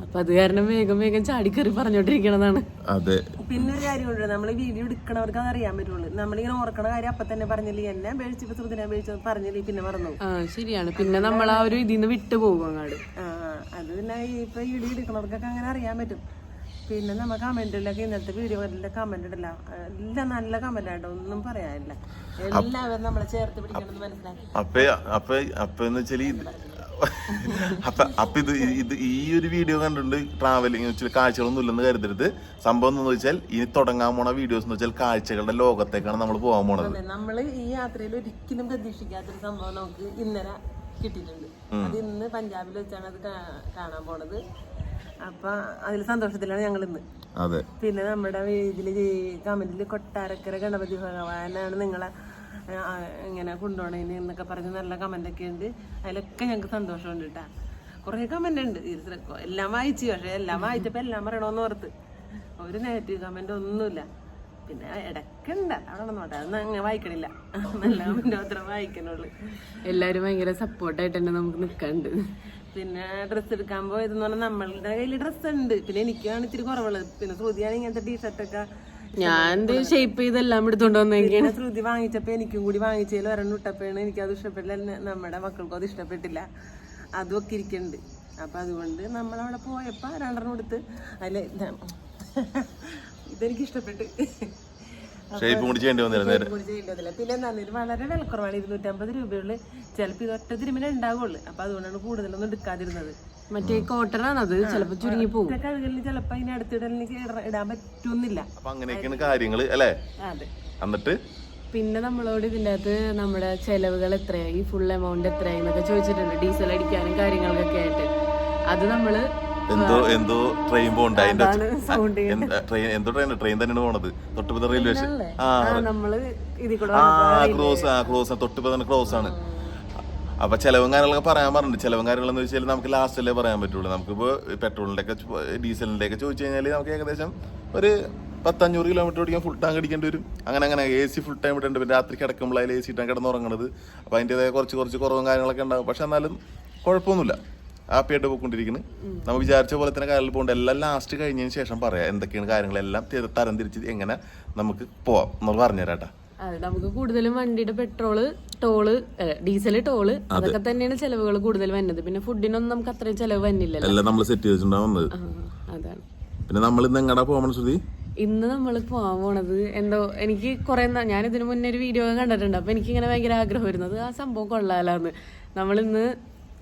Speaker 2: അപ്പൊ അത് കാരണം വേഗം വേഗം ചാടിക്കറി പറഞ്ഞോണ്ടിരിക്കണതാണ്.
Speaker 1: അതെ.
Speaker 3: പിന്നെ ഒരു കാര്യമുണ്ട് നമ്മൾ വീഡിയോ എടുക്കണവർക്ക് അത് അറിയാൻ പറ്റുള്ളൂ. നമ്മളിങ്ങനെ ഓർക്കണ കാര്യം അപ്പൊ തന്നെ പറഞ്ഞില്ലേ? എന്നെ അപേക്ഷിച്ചത് പറഞ്ഞില്ലേ? പിന്നെ മറന്നു
Speaker 2: ആ ശരിയാണ്. പിന്നെ നമ്മൾ ആ ഒരു ഇതിന്ന് വിട്ടു പോകും അങ്ങാട്.
Speaker 3: ആ അത് പിന്നെ ഇപ്പൊ വീഡിയോ എടുക്കണവർക്കൊക്കെ അങ്ങനെ അറിയാൻ പറ്റും. പിന്നെ നമ്മ കമന്റിലൊക്കെ ഇന്നത്തെ വീഡിയോയിലെ കമന്റ് ഉണ്ടല്ലോ എല്ലാം നല്ല കമന്റ് ആയിട്ട് ഒന്നും പറയാനില്ല. എല്ലാവരും നമ്മളെ ചേർത്ത് പിടിക്കണമെന്ന് മനസ്സിലാക്കി.
Speaker 1: അപ്പൊ അപ്പൊ അപ്പൊ അപ്പൊ അപ്പൊ ഇത് ഇത് ഈ ഒരു വീഡിയോ കണ്ടിട്ടുണ്ട് ട്രാവലിംഗ് വെച്ചാൽ കാഴ്ചകളൊന്നും ഇല്ലെന്ന് കരുതരുത്. സംഭവം എന്ന് വെച്ചാൽ ഇനി തുടങ്ങാൻ പോണ വീഡിയോസ് എന്ന് വെച്ചാൽ കാഴ്ചകളുടെ ലോകത്തേക്കാണ് നമ്മൾ പോകാൻ പോണത്.
Speaker 3: നമ്മൾ നമ്മൾ ഈ യാത്രയിൽ ഒരിക്കലും പ്രതീക്ഷിക്കാത്തൊരു സംഭവം നമുക്ക് ഇന്നലെ കിട്ടിയിട്ടുണ്ട്. അത് ഇന്ന് പഞ്ചാബിൽ വെച്ചാണ് അത് കാണാൻ പോണത്. അപ്പൊ അതിൽ സന്തോഷത്തിലാണ് ഞങ്ങൾ ഇന്ന്
Speaker 1: അതെ.
Speaker 3: പിന്നെ നമ്മുടെ ഇതിൽ കമന്റിൽ കൊട്ടാരക്കര ഗണപതി ഭഗവാനാണ് നിങ്ങളെ ഇങ്ങനെ കൊണ്ടുപോണേന് എന്നൊക്കെ പറഞ്ഞ് നല്ല കമന്റ് ഒക്കെ ഉണ്ട്. അതിലൊക്കെ ഞങ്ങൾക്ക് സന്തോഷമുണ്ട് കേട്ടാ കുറേ കമന്റ് ഉണ്ട് എല്ലാം വായിച്ചു പക്ഷെ എല്ലാം വായിച്ചപ്പോ എല്ലാം പറയണമെന്ന് ഓർത്ത്. ഒരു നെഗറ്റീവ് കമന്റ് ഒന്നുമില്ല. പിന്നെ ഇടക്കുണ്ട് അവിടെ നോട്ടെ അതൊന്നും അങ്ങനെ വായിക്കണില്ല. നല്ല കമന്റ് മാത്രം വായിക്കണുള്ളൂ.
Speaker 2: എല്ലാരും ഭയങ്കര സപ്പോർട്ടായിട്ട് തന്നെ നമുക്ക് നിൽക്കാണ്ട്
Speaker 3: പിന്നെ ഡ്രസ്സ് എടുക്കാൻ പോയതെന്ന് പറഞ്ഞാൽ നമ്മളുടെ കയ്യിൽ ഡ്രസ്സ് ഉണ്ട്. പിന്നെ എനിക്കാണ് ഇത്തിരി കുറവുള്ളത്. പിന്നെ ശ്രുതിയാണ് ഇങ്ങനത്തെ ടീഷർട്ടൊക്കെ
Speaker 2: ഞാൻ ഷേപ്പ് ചെയ്തെല്ലാം എടുത്തോണ്ട് വന്നേക്കാണ്.
Speaker 3: ശ്രുതി വാങ്ങിച്ചപ്പോ എനിക്കും കൂടി വാങ്ങിച്ചതിൽ ഒരെണ്ണം ഇട്ടപ്പോഴാണ് എനിക്ക് അത് ഇഷ്ടപ്പെട്ടില്ല നമ്മുടെ മക്കൾക്കും അത് ഇഷ്ടപ്പെട്ടില്ല. അതും ഒക്കെ ഇരിക്കുന്നുണ്ട്. അപ്പൊ അതുകൊണ്ട് നമ്മളവിടെ പോയപ്പോ രണ്ടെണ്ണം എടുത്ത് അതിൽ ഇതാണ് ഇതെനിക്ക് ഇഷ്ടപ്പെട്ട്.
Speaker 1: ഷേപ്പ് കൂടി ചെയ്യേണ്ടി
Speaker 3: ചെയ്യേണ്ടതില്ല പിന്നെ വളരെ വിലക്കുറവാണ് ഇരുന്നൂറ്റമ്പത് രൂപയുള്ളു. ചിലപ്പോൾ ഇത് ഒറ്റ തിരുമിനെ ഉണ്ടാവുള്ളൂ. അപ്പൊ അതുകൊണ്ടാണ് കൂടുതലൊന്നും എടുക്കാതിരുന്നത്.
Speaker 2: മറ്റേ കോട്ടൺ ആണത് ചിലപ്പോ ചുരുങ്ങി പോകും
Speaker 3: കഴുകലിന് ചിലപ്പോ അതിന് അടുത്തിടലിന് ഇടാൻ പറ്റുന്നില്ല.
Speaker 1: അപ്പൊ അങ്ങനെയൊക്കെയാണ് കാര്യങ്ങൾ അല്ലേ?
Speaker 3: അതെ.
Speaker 1: എന്നിട്ട്?
Speaker 2: പിന്നെ നമ്മളോട് ഇതിന്റെ അകത്ത് നമ്മുടെ ചെലവുകൾ എത്രയായി ഫുൾ എമൗണ്ട് എത്രയായി എന്നൊക്കെ ചോദിച്ചിട്ടുണ്ട്. ഡീസൽ അടിക്കാനും കാര്യങ്ങൾക്കൊക്കെ ആയിട്ട്. അത് നമ്മൾ
Speaker 1: എന്തോ എന്തോ ട്രെയിൻ പോണ്ട് അതിന്റെ ട്രെയിൻ <laughs> എന്തോ ട്രെയിൻ ട്രെയിൻ തന്നെയാണ് പോണത്. തൊട്ടുപത റെയിൽവേ സ്റ്റേഷൻ ആ
Speaker 2: ഇതിൽ
Speaker 1: ആ ക്രോസ് ആ ക്രോസ് തൊട്ടിപ്പോ തന്നെ ക്രോസ് ആണ്. അപ്പൊ ചെലവും കാര്യങ്ങളൊക്കെ പറയാൻ പറഞ്ഞിട്ടുണ്ട്. ചെലവും കാര്യങ്ങളെന്ന് വെച്ചാൽ നമുക്ക് ലാസ്റ്റല്ലേ പറയാൻ പറ്റുള്ളൂ. നമുക്കിപ്പോ പെട്രോളിന്റെ ഒക്കെ ഡീസലിന്റെ ഒക്കെ ചോദിച്ചു കഴിഞ്ഞാൽ നമുക്ക് ഏകദേശം ഒരു പത്തഞ്ഞൂറ് കിലോമീറ്റർ ഓടിക്കാൻ ഫുൾ ടാങ്ക് അടിക്കേണ്ടി വരും. അങ്ങനെ അങ്ങനെ എ സി ഫുൾ ടൈം ഇട്ടുണ്ട് പിന്നെ രാത്രി കിടക്കുമ്പോഴായാലും എ സി ടാങ്ക് കിടന്നുറങ്ങണത് അപ്പോൾ അതിന്റെതായ കുറച്ച് കുറച്ച് കുറവും കാര്യങ്ങളൊക്കെ ഉണ്ടാകും പക്ഷെ എന്നാലും കുഴപ്പമൊന്നുമില്ല. ഹാപ്പിയായിട്ട് പോയിക്കൊണ്ടിരിക്കുന്നത് നമ്മൾ വിചാരിച്ച പോലെ തന്നെ കാലിൽ പോകേണ്ട. എല്ലാം ലാസ്റ്റ് കഴിഞ്ഞതിന് ശേഷം പറയാം എന്തൊക്കെയാണ് കാര്യങ്ങളെല്ലാം തരം തിരിച്ച് എങ്ങനെ നമുക്ക് പോവാം. നമ്മൾ പറഞ്ഞുതരാട്ടാ.
Speaker 2: അതെ നമുക്ക് കൂടുതലും വണ്ടിയുടെ പെട്രോൾ ടോൾ ഡീസൽ ടോൾ അതൊക്കെ തന്നെയാണ് ചെലവുകൾ കൂടുതൽ വരുന്നത്. പിന്നെ ഫുഡിനൊന്നും നമുക്ക് അത്രയും ചെലവ് വന്നില്ല
Speaker 1: എല്ലാം നമ്മൾ സെറ്റ്
Speaker 2: അതാണ്.
Speaker 1: പിന്നെ നമ്മൾ ഇന്ന് എങ്ങടാ പോകണം ശ്രുതി
Speaker 2: ഇന്ന് നമ്മൾ പോകാൻ പോണത് എന്തോ എനിക്ക് കുറെ ഞാൻ ഇതിനു മുന്നേ ഒരു വീഡിയോ കണ്ടിട്ടുണ്ട്. അപ്പൊ എനിക്ക് ഇങ്ങനെ ഭയങ്കര ആഗ്രഹം വരുന്നത് ആ സംഭവം കൊള്ളാലാന്ന്. നമ്മളിന്ന്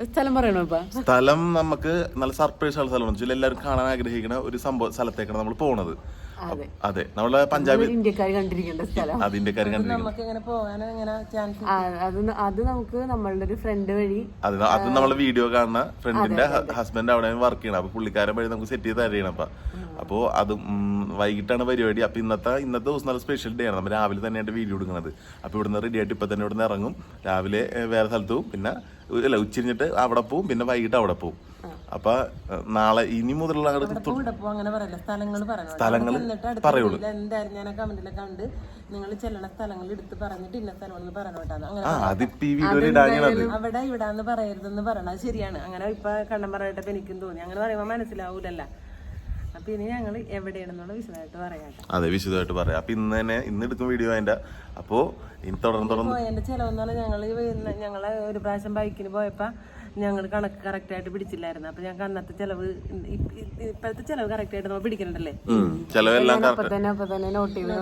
Speaker 2: സ്ഥലം പറയണോ
Speaker 1: സ്ഥലം നമുക്ക് നല്ല സർപ്രൈസ് ഉള്ള സ്ഥലമാണ്. വെച്ചാൽ എല്ലാവരും കാണാൻ ആഗ്രഹിക്കുന്ന ഒരു സംഭവ സ്ഥലത്തേക്കാണ് നമ്മൾ പോണത്.
Speaker 2: അതെ.
Speaker 1: നമ്മളെ പഞ്ചാബി
Speaker 2: ഇന്ത്യക്കാർ കണ്ടിരിക്കേണ്ട സ്ഥലം. അത് ന- അത് നമുക്ക് നമ്മളുടെ ഒരു ഫ്രണ്ട് വഴി
Speaker 1: അത് അത് നമ്മളെ വീഡിയോ കാണുന്ന ഫ്രണ്ടിന്റെ ഹസ്ബൻഡ് അവിടെ വർക്ക് ചെയ്യണം. അപ്പൊ പുള്ളിക്കാരൻ വഴി നമുക്ക് സെറ്റ് ചെയ്ത് തരണം അപ്പൊ. അപ്പോ അത് വൈകിട്ടാണ് പരിപാടി. അപ്പൊ ഇന്നത്തെ ഇന്നത്തെ ദിവസം നല്ല സ്പെഷ്യൽ ഡേ ആണ്. നമ്മൾ രാവിലെ തന്നെയാണ് വീഡിയോ എടുക്കുന്നത് അപ്പൊ ഇവിടുന്ന് റെഡി ആയിട്ട് ഇപ്പൊ തന്നെ ഇവിടുന്ന് ഇറങ്ങും. രാവിലെ വേറെ സ്ഥലത്തും. പിന്നെ അല്ല ഉച്ചിരിഞ്ഞിട്ട് അവിടെ പോവും പിന്നെ വൈകിട്ട് അവിടെ പോവും. അപ്പൊ നാളെ ഇനി മുതലുള്ള
Speaker 3: സ്ഥലങ്ങൾ
Speaker 1: പറയുള്ളൂ.
Speaker 3: എന്തായാലും ഞാൻ കമന്റിലെ കണ്ട് നിങ്ങൾ ചെല്ലണ സ്ഥലങ്ങൾ എടുത്ത് പറഞ്ഞിട്ട് ഇന്ന സ്ഥലങ്ങൾ
Speaker 1: പറഞ്ഞോട്ടാണ്
Speaker 3: അവിടെ ഇവിടാന്ന് പറയരുതെന്ന് പറയണത് ശരിയാണ്. അങ്ങനെ ഇപ്പൊ കണ്ണം പറയട്ടെ എനിക്കും തോന്നി. അങ്ങനെ പറയുമ്പോ മനസ്സിലാവൂലല്ല. അപ്പൊ ഇനി ഞങ്ങൾ എവിടെയാണെന്നുള്ള വിശദമായിട്ട് പറയാട്ടെ
Speaker 1: അതെ വിശദമായിട്ട് പറയാം. അപ്പൊ ഇന്ന് തന്നെ ഇന്ന് എടുക്കും വീഡിയോ അതിന്റെ. അപ്പോ ഇനി തുടർന്ന് തുടർന്ന്
Speaker 3: പോയതിന്റെ ചെലവെന്ന് പറഞ്ഞാൽ ഞങ്ങൾ ഞങ്ങളെ ഒരു പ്രാവശ്യം ബൈക്കിന് പോയപ്പോ ഞങ്ങൾ കണക്ക് കറക്റ്റ് ആയിട്ട് പിടിച്ചില്ലായിരുന്നു. അപ്പൊ ഞങ്ങൾക്ക് അന്നത്തെ ചെലവ് ഇപ്പഴത്തെ ചെലവ് കറക്റ്റ് ആയിട്ട് നമ്മൾ പിടിക്കണ്ടല്ലേ
Speaker 1: ചെലവെല്ലാം
Speaker 3: അപ്പൊ തന്നെ നോട്ട് ചെയ്ത്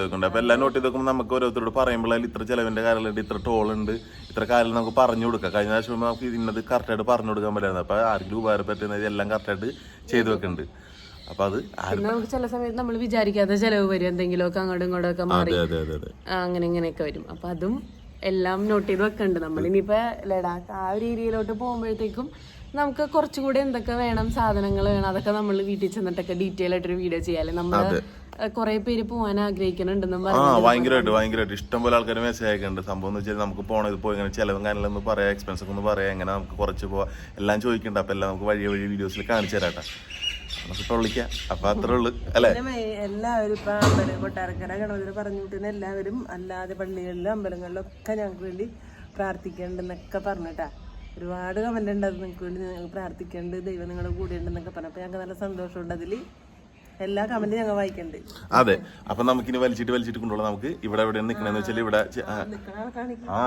Speaker 1: വെക്കുന്നുണ്ട്. അപ്പൊ എല്ലാം നോട്ട് ചെയ്ത് വെക്കുമ്പോൾ നമുക്ക് ഓരോരുത്തരോട് പറയുമ്പോഴായാലും ഇത്ര ചെലവിന്റെ കാര്യമുണ്ട് ഇത്ര ടോൾ ഉണ്ട് ഇത്ര കാര്യം നമുക്ക് പറഞ്ഞു കൊടുക്കാം. കഴിഞ്ഞ പ്രാവശ്യം നമുക്ക് ഇന്നത് കറക്റ്റായിട്ട് പറഞ്ഞു കൊടുക്കാൻ പറ്റായിരുന്നു അപ്പൊ ആർക്കും ഉപകാരപ്പെട്ടുന്നത് എല്ലാം കറക്റ്റായിട്ട് ചെയ്തു വെക്കുന്നുണ്ട്. അപ്പൊ അത്
Speaker 2: നമുക്ക് ചില സമയത്ത് നമ്മൾ വിചാരിക്കാത്ത ചെലവ് വരും. എന്തെങ്കിലുമൊക്കെ അങ്ങോട്ടും ഇങ്ങോട്ടും ഒക്കെ മാറി. അങ്ങനെ ഇങ്ങനെയൊക്കെ വരും. അപ്പൊ അതും എല്ലാം നോട്ട് ചെയ്ത് വെക്കണ്ട്. നമ്മൾ ഇനിയിപ്പോ ലഡാക്ക് ആ ഒരു ഏരിയയിലോട്ട് പോകുമ്പോഴത്തേക്കും നമുക്ക് കുറച്ചുകൂടി എന്തൊക്കെ വേണം സാധനങ്ങൾ വേണം അതൊക്കെ നമ്മൾ വീട്ടിൽ ചെന്നിട്ടൊക്കെ ഡീറ്റെയിൽ ആയിട്ടൊരു വീഡിയോ ചെയ്യാല്ലേ നമ്മൾ കുറെ പേര് പോകാൻ ആഗ്രഹിക്കുന്നുണ്ടെന്നും പറഞ്ഞു
Speaker 1: ഭയങ്കരമായിട്ട് ഭയങ്കരമായിട്ട്. ഇഷ്ടം പോലെ ആൾക്കാർ മെസ്സേജ് അയക്കുന്നുണ്ട്. സംഭവം എന്ന് വെച്ചാൽ നമുക്ക് പോണത് പോയി ഇങ്ങനെ ചിലവും കാര്യങ്ങളൊന്നും പറയാം എക്സ്പെൻസ് ഒക്കെ ഒന്ന് പറയാം. എങ്ങനെ നമുക്ക് കുറച്ച് പോവാം. എല്ലാം ചോദിക്കണ്ട. അപ്പൊ എല്ലാം നമുക്ക് വഴിയ വഴി വീഡിയോസിൽ കാണിച്ചു തരാട്ടാ. നമുക്ക് വിളിക്കാം. അപ്പൊ അത്രേ ഉള്ളു. അല്ലെ?
Speaker 3: എല്ലാവരും ഇപ്പൊ അമ്പലം കൊട്ടാരക്കര ഗണപതി പറഞ്ഞു വിട്ടുന്ന എല്ലാവരും അല്ലാതെ പള്ളികളിലും അമ്പലങ്ങളിലും ഒക്കെ ഞങ്ങൾക്ക് വേണ്ടി പ്രാർത്ഥിക്കേണ്ടെന്നൊക്കെ പറഞ്ഞിട്ടാ. ഒരുപാട് കമന്റ് ഉണ്ട്. അത് നിങ്ങൾക്ക് വേണ്ടി ഞങ്ങൾ പ്രാർത്ഥിക്കേണ്ടത് ദൈവം നിങ്ങളുടെ കൂടെ ഉണ്ടെന്നൊക്കെ പറഞ്ഞു. അപ്പൊ ഞങ്ങൾക്ക് നല്ല സന്തോഷമുണ്ട് അതിൽ എല്ലാ കമന്റും ഞങ്ങൾ വായിക്കണ്ട്.
Speaker 1: അതെ. അപ്പൊ നമുക്ക് ഇനി വലിച്ചിട്ട് വലിച്ചിട്ട് കൊണ്ടുപോകാം. നമുക്ക് ഇവിടെ എവിടെ നിക്കണെന്ന് വെച്ചാൽ ഇവിടെ ആ,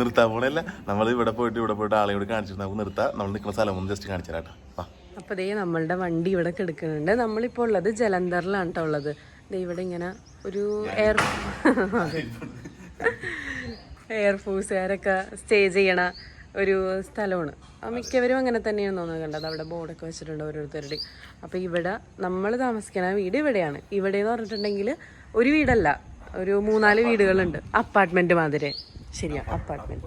Speaker 1: നിർത്താൻ പോണല്ല നമ്മൾ ഇവിടെ പോയിട്ട് ഇവിടെ പോയിട്ട് ആളെ കൂടി കാണിച്ചിട്ട് നമുക്ക് നിർത്താം. നമ്മൾ നിൽക്കുന്ന സ്ഥലം ഒന്ന് ജസ്റ്റ് കാണിച്ചു തരാട്ടോ വാ.
Speaker 2: അപ്പൊ ദേ നമ്മളുടെ വണ്ടി ഇവിടെ കിടക്കുന്നുണ്ട്. നമ്മളിപ്പോ ഉള്ളത് ജലന്ധറിലാണ് കേട്ടോ ഉള്ളത്. ദേ ഇവിടെ ഇങ്ങനെ ഒരു എയർ എയർഫോഴ്സുകാരൊക്കെ സ്റ്റേ ചെയ്യണ ഒരു സ്ഥലമാണ്. മിക്കവരും അങ്ങനെ തന്നെയാണ് തോന്നുന്നത് കണ്ടത്. അവിടെ ബോർഡൊക്കെ വെച്ചിട്ടുണ്ട് ഓരോരുത്തരുടെയും. അപ്പോൾ ഇവിടെ നമ്മൾ താമസിക്കുന്ന വീട് ഇവിടെയാണ്. ഇവിടെ എന്ന് പറഞ്ഞിട്ടുണ്ടെങ്കിൽ ഒരു വീടല്ല. ഒരു മൂന്നാൽ വീടുകളുണ്ട്. അപ്പാർട്ട്മെന്റ് മാതിരി. ശരിയാ അപ്പാർട്ട്മെന്റ്.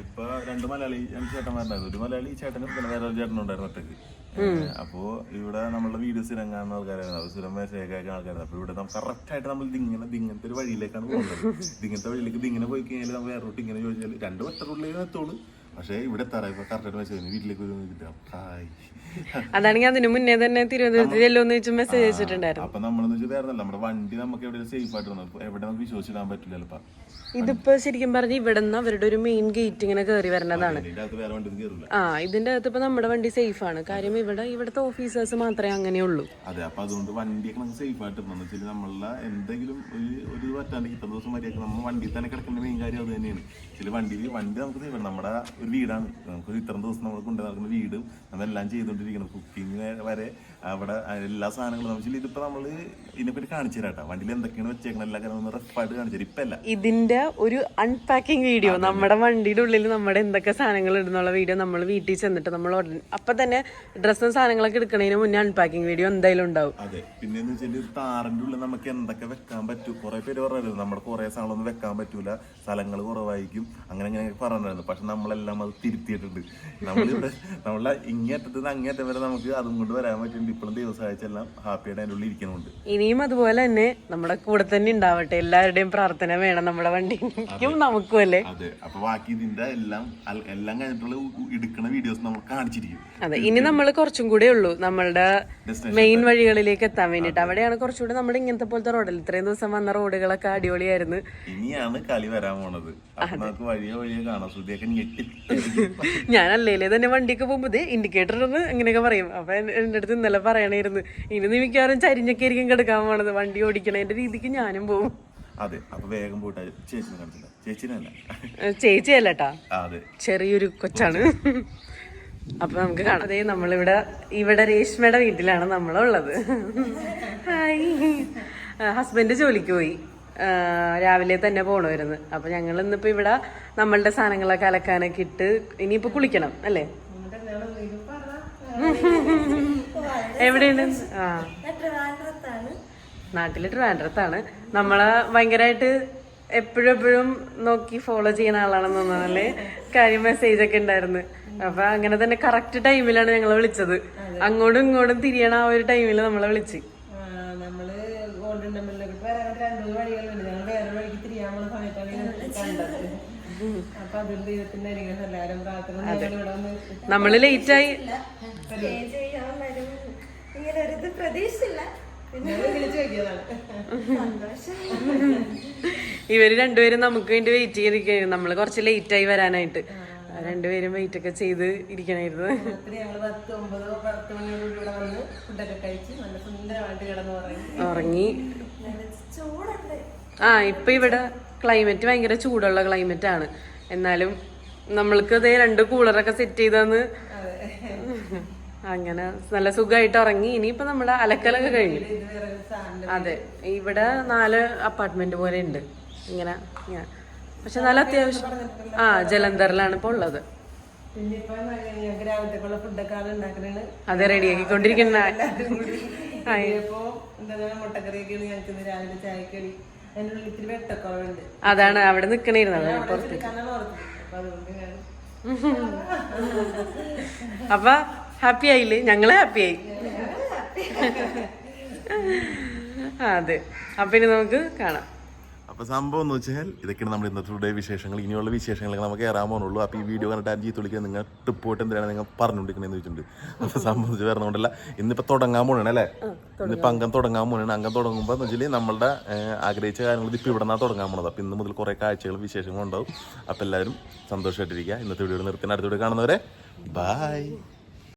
Speaker 1: ഇപ്പൊ രണ്ട് മലയാളി രണ്ട് ചേട്ടന്മാരുണ്ടായിരുന്നു. ഒരു മലയാളി ചേട്ടനും പിന്നെ വേറെ ഒരു ചേട്ടനുണ്ടായിരുന്നു ഒറ്റയ്ക്ക് ഏഹ് അപ്പോ ഇവിടെ നമ്മളെ വീഡിയോ സ്ഥിരം കാണുന്ന ആൾക്കാരായിരുന്നു സ്ഥിരം മെസ്സേജ് അയക്കുന്ന ആൾക്കാരായിരുന്നു അപ്പൊ ഇവിടെ നമുക്ക് കറക്റ്റ് ആയിട്ട് നമ്മൾ ഇതിങ്ങനെ ഇങ്ങനത്തെ ഒരു വഴിയിലേക്കാണ് പോകുന്നത്. ഇങ്ങനത്തെ വഴിയിലേക്ക് ഇതിങ്ങനെ പോയി കഴിഞ്ഞാൽ നമ്മൾ വേറെ റൂട്ട് ഇങ്ങനെ ചോദിച്ചാൽ രണ്ട് ഒറ്റ റൂട്ടിലേക്ക് എത്തുള്ളൂ. പക്ഷേ ഇവിടെ കറക്റ്റ് മെസ്സേജ് വീട്ടിലേക്ക് അതാണ്
Speaker 2: ഞാൻ അതിന് മുന്നേ തന്നെ തിരുവനന്തപുരത്ത് ചെല്ലുമെന്ന് വെച്ച് മെസ്സേജ് അയച്ചിട്ടുണ്ടായിരുന്നു.
Speaker 1: അപ്പൊ നമ്മളെന്ന് വെച്ചാൽ വേറെ നമ്മുടെ വണ്ടി നമുക്ക് എവിടെ സേഫ് ആയിട്ട് എവിടെ നമുക്ക് വിശ്വസിച്ചിടാൻ പറ്റില്ല ചിലപ്പോ
Speaker 2: ഇതിപ്പോ ശരിക്കും പറഞ്ഞ ഇവിടെ നിന്ന് അവരുടെ ഒരു മെയിൻ ഗേറ്റ് ഇങ്ങനെ കയറി വരണതാണ്.
Speaker 1: വണ്ടി
Speaker 2: ആ ഇതിന്റെ അകത്ത് ഇപ്പൊ നമ്മുടെ വണ്ടി സേഫ് ആണ്. കാര്യം ഇവിടെ ഇവിടുത്തെ ഓഫീസേഴ്സ് മാത്രമേ അങ്ങനെയുള്ളൂ
Speaker 1: അതെ അപ്പൊ അതുകൊണ്ട് വണ്ടിയൊക്കെ നമുക്ക് സേഫ് ആയിട്ട് വെച്ചാൽ നമ്മളെ എന്തെങ്കിലും ഒരു ഒരു പറ്റാണ്ട് ഇത്ര ദിവസം വരെയൊക്കെ നമ്മൾ വണ്ടിയിൽ തന്നെ കിടക്കുന്ന മെയിൻ കാര്യം അത് തന്നെയാണ്. ചില വണ്ടിയിൽ വണ്ടി നമുക്ക് സേഫ് നമ്മുടെ ഒരു വീടാണ്. നമുക്ക് ഇത്ര ദിവസം നമ്മൾ കൊണ്ടു നടക്കുന്ന വീടും നമ്മളെല്ലാം ചെയ്തുകൊണ്ടിരിക്കണം കുക്കിംഗ് വരെ അവിടെ എല്ലാ സാധനങ്ങളും നമുക്ക് ഇതിപ്പോ നമ്മൾ ഇതിനെപ്പറ്റി കാണിച്ചു തരാട്ടോ വണ്ടിയിൽ എന്തൊക്കെയാണ് വെച്ചേക്കണം എല്ലാ കാര്യങ്ങളും റഫായിട്ട് കാണിച്ചു തരും. ഇപ്പല്ല
Speaker 2: ഇതിന്റെ ഒരു അൺപാക്കിംഗ് വീഡിയോ നമ്മുടെ വണ്ടിയുടെ ഉള്ളിൽ നമ്മുടെ എന്തൊക്കെ സാധനങ്ങൾ ഇടുന്നുള്ള വീഡിയോ നമ്മൾ വീട്ടിൽ ചെന്നിട്ട് നമ്മൾ അപ്പൊ തന്നെ ഡ്രസ്സും സാധനങ്ങളൊക്കെ എടുക്കണതിന് മുന്നേ അൺപാക്കിംഗ് വീഡിയോ എന്തായാലും ഉണ്ടാവും.
Speaker 1: അതെ. പിന്നെ എന്ന് വെച്ചാൽ താറിന്റെ ഉള്ളിൽ നമുക്ക് എന്തൊക്കെ വെക്കാൻ പറ്റും? കുറെ പേര് പറയുന്നത് നമ്മുടെ കുറെ സാധനങ്ങളൊന്നും വെക്കാൻ പറ്റൂല. സ്ഥലങ്ങൾ കുറവായിരിക്കും. അങ്ങനെ അങ്ങനെ പറഞ്ഞിരുന്നു പക്ഷെ നമ്മളെല്ലാം അത് തിരുത്തിയിട്ടുണ്ട്. നമ്മളിവിടെ നമ്മളെ ഇങ്ങേറ്റത്ത് നിന്ന് അങ്ങേറ്റം വരെ നമുക്ക് അതും കൊണ്ട് വരാൻ പറ്റുന്നുണ്ട് ഇപ്പോഴും ദിവസമാഴ്ചെല്ലാം ഹാപ്പിയായിട്ട് അതിന്റെ ഉള്ളിൽ ഇരിക്കുന്നുണ്ട്.
Speaker 2: ഇനിയും അതുപോലെ തന്നെ നമ്മുടെ കൂടെ തന്നെ ഉണ്ടാവട്ടെ. എല്ലാവരുടെയും പ്രാർത്ഥന വേണം നമ്മുടെ വണ്ടിക്കും നമുക്കും അല്ലേ?
Speaker 1: അതെ. അപ്പൊ ബാക്കി ഇതിന്റെ എല്ലാം എല്ലാം കഴിഞ്ഞിട്ടുള്ള എടുക്കുന്ന വീഡിയോസ് നമ്മൾ കാണിച്ചിരിക്കും.
Speaker 2: അതെ. ഇനി നമ്മൾ കുറച്ചും കൂടെ ഉള്ളൂ. നമ്മളുടെ മെയിൻ വഴികളിലേക്ക് എത്താൻ വേണ്ടിട്ട് അവിടെയാണ് കുറച്ചുകൂടെ നമ്മുടെ ഇങ്ങനത്തെ പോലത്തെ റോഡിൽ ഇത്രയും ദിവസം വന്ന റോഡുകളൊക്കെ അടിപൊളിയായിരുന്നു.
Speaker 1: ഇനിയാണ് കളി വരാൻ പോണത്. <laughs>
Speaker 2: ഞാനല്ലേ തന്നെ വണ്ടിക്ക് പോകുമ്പോൾ ഇൻഡിക്കേറ്റർ ഇങ്ങനെയൊക്കെ പറയും. അപ്പൊ എന്റെ അടുത്ത് ഇന്നലെ പറയണായിരുന്നു. ഇനി നീ മിക്കവാറും ചരിഞ്ഞൊക്കെ ആയിരിക്കും കിടക്കാൻ പോണത്. വണ്ടി ഓടിക്കണതിന്റെ രീതിക്ക് ഞാനും പോകും
Speaker 1: അതെ അപ്പൊ വേഗം പോയിട്ട് ചേച്ചിനെ ചേച്ചിനല്ല
Speaker 2: ചേച്ചിയല്ലട്ടാ ചെറിയൊരു കൊച്ചാണ്. അപ്പൊ നമുക്ക് കാണാം. അതേ നമ്മളിവിടെ ഇവിടെ രേഷ്മയുടെ വീട്ടിലാണ് നമ്മളുള്ളത്. ഹായ്. ഹസ്ബൻഡ് ജോലിക്ക് പോയി. രാവിലെ തന്നെ പോണമായിരുന്നു അപ്പൊ ഞങ്ങൾ ഇന്നിപ്പോ ഇവിടെ നമ്മളുടെ സാധനങ്ങളൊക്കെ അലക്കാനൊക്കെ ഇട്ട് ഇനിയിപ്പോ കുളിക്കണം അല്ലേ? എവിടെയാണ്? ആ. നാട്ടിൽ ട്രിവാൻഡ്രത്താണ് നമ്മളെ ഭയങ്കരമായിട്ട് എപ്പോഴും എപ്പോഴും നോക്കി ഫോളോ ചെയ്യുന്ന ആളാണെന്ന് തോന്നുന്നല്ലേ? കാര്യം മെസ്സേജ് ഒക്കെ ഉണ്ടായിരുന്നു. അപ്പൊ അങ്ങനെ തന്നെ കറക്റ്റ് ടൈമിലാണ് ഞങ്ങളെ വിളിച്ചത്. അങ്ങോട്ടും ഇങ്ങോട്ടും തിരിയണ ആ ഒരു ടൈമിൽ നമ്മളെ വിളിച്ച്.
Speaker 3: നമ്മൾ ഗോൾഡൻ ടെമ്പിളിലേക്ക് വരാനായിട്ട് രണ്ടു വഴികളുണ്ട്. ഞങ്ങൾ വേറെ വഴിക്ക് തിരിയാൻ പോണ സമയത്താണ് ഇത് കണ്ടത്.
Speaker 4: പ്രതീക്ഷിച്ചില്ല.
Speaker 2: ഇവർ രണ്ടുപേരും നമുക്ക് വേണ്ടി വെയിറ്റ് ചെയ്തിരിക്കുന്നു നമ്മൾ കുറച്ച് ലേറ്റ് ആയി വരാനായിട്ട്. രണ്ടുപേരും വെയിറ്റ് ഒക്കെ ചെയ്ത് ഇരിക്കണായിരുന്നു. ഉറങ്ങി. ആ ഇപ്പൊ ഇവിടെ ക്ലൈമറ്റ് ഭയങ്കര ചൂടുള്ള ക്ലൈമറ്റ് ആണ്. എന്നാലും നമ്മൾക്ക് ഇതേ രണ്ട് കൂളറൊക്കെ സെറ്റ് ചെയ്തെന്ന് അങ്ങനെ നല്ല സുഖമായിട്ട് ഉറങ്ങി. ഇനിയിപ്പോ നമ്മുടെ അലക്കലൊക്കെ കഴിഞ്ഞു. അതെ. ഇവിടെ നാല് അപ്പാർട്ട്മെന്റ് പോലെ ഉണ്ട്. ഇങ്ങനെ. പക്ഷെ നല്ല അത്യാവശ്യം. ആ ജലന്ധറിലാണ് ഇപ്പൊ ഉള്ളത്. അതെ
Speaker 3: റെഡി റെഡിയാക്കിക്കൊണ്ടിരിക്കുന്ന
Speaker 2: അതാണ് അവിടെ നിക്കണിരുന്നത്
Speaker 3: അപ്പൊ
Speaker 2: ഹാപ്പി ആയില്ലേ? ഞങ്ങൾ ഹാപ്പി ആയി. അതെ. അപ്പൊ ഇനി നമുക്ക് കാണാം.
Speaker 1: അപ്പൊ സംഭവം എന്ന് വെച്ചാൽ ഇതൊക്കെയാണ് നമ്മുടെ ഇന്നത്തെ വിശേഷങ്ങൾ. ഇനിയുള്ള വിശേഷങ്ങളൊക്കെ നമുക്ക് കയറാൻ പോകുന്നുള്ളൂ. അപ്പൊ ഈ വീഡിയോ കണ്ടിട്ട് ആരും തുളിക്കാൻ നിങ്ങൾ ട്രിപ്പ് പോയിട്ട് എന്തിനാണ് നിങ്ങൾ പറഞ്ഞുകൊണ്ടിരിക്കണമെന്ന് ചോദിച്ചിട്ടുണ്ട്. അപ്പോൾ സംബന്ധിച്ച് പറഞ്ഞുകൊണ്ടല്ല ഇന്നിപ്പോ തുടങ്ങാൻ പോണേ അല്ലേ? ഇന്നിപ്പോൾ അംഗം തുടങ്ങാൻ പോണേ അംഗം തുടങ്ങുമ്പോൾ എന്ന് വെച്ചാൽ നമ്മളുടെ ആഗ്രഹിച്ച കാര്യങ്ങൾ ഇപ്പോൾ ഇവിടെ നിന്നാണ് തുടങ്ങാൻ പോണത്. അപ്പൊ ഇന്ന് മുതൽ കുറേ കാഴ്ചകളും വിശേഷങ്ങളും ഉണ്ടാവും. അപ്പോൾ എല്ലാവരും സന്തോഷമായിട്ടിരിക്കുക. ഇന്നത്തെ വീഡിയോ നിർത്തി. അടുത്ത വീഡിയോ കാണുന്നവരെ ബായ്